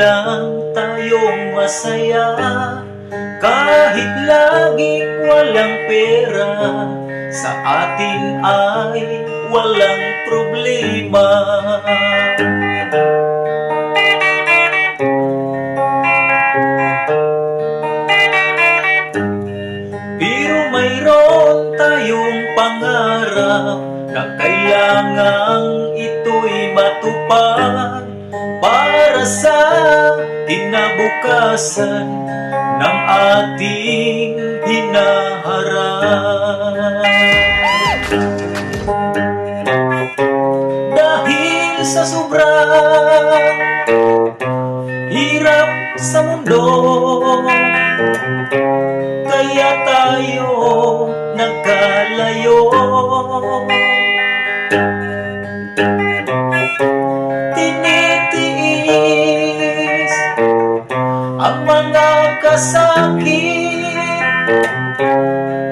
lang tayong masaya. Kahit laging walang pera Sa atin ay walang problema. Pero mayroon tayong pangarap Na kailangang ito'y matupad Para sa kinabukasan Ng ating hinaharap. Dahil sa sobrang hirap sa mundo kaya tayo nagkalayo kasakit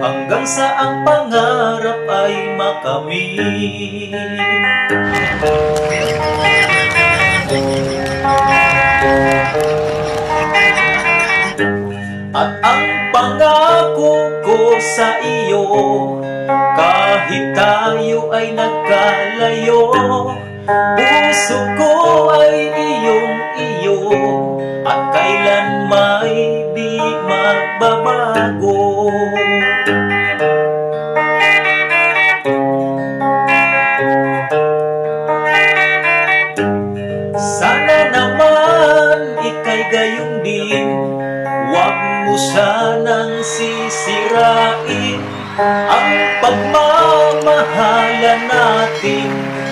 Hanggang sa ang pangarap ay makamit At ang pangako ko sa iyo Kahit tayo ay nagkalayo Puso ko ay iyong iyo At kailan may magbabago. Sana naman ikay gayon din Huwag mo sanang sisirain Ang pagmamahalan natin.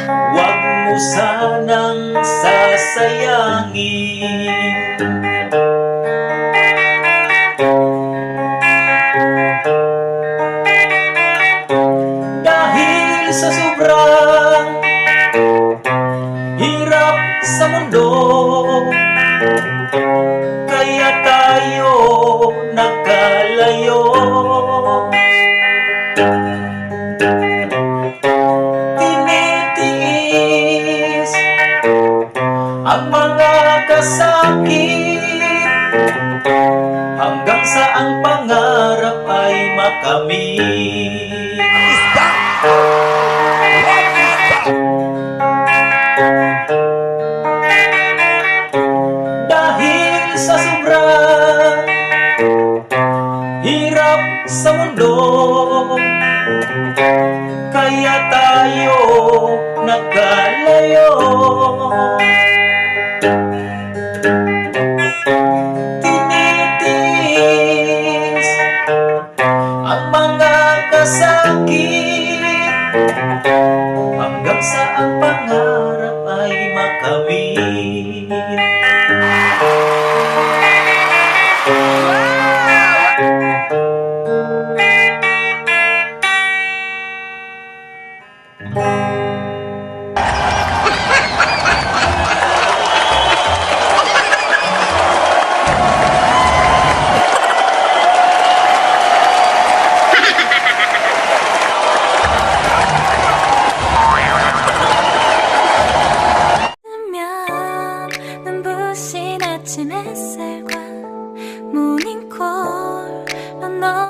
Huwag mo sanang sasayangin sa sobrang hirap sa mundo. Kaya tayo nagkalayo Tinitiis ang mga kasakit. Hanggang sa ang pangarap ay makamit Dahil mundo. Kaya tayo nagkalayo. Tinitiis ang mga kasakit. Hanggang sa ang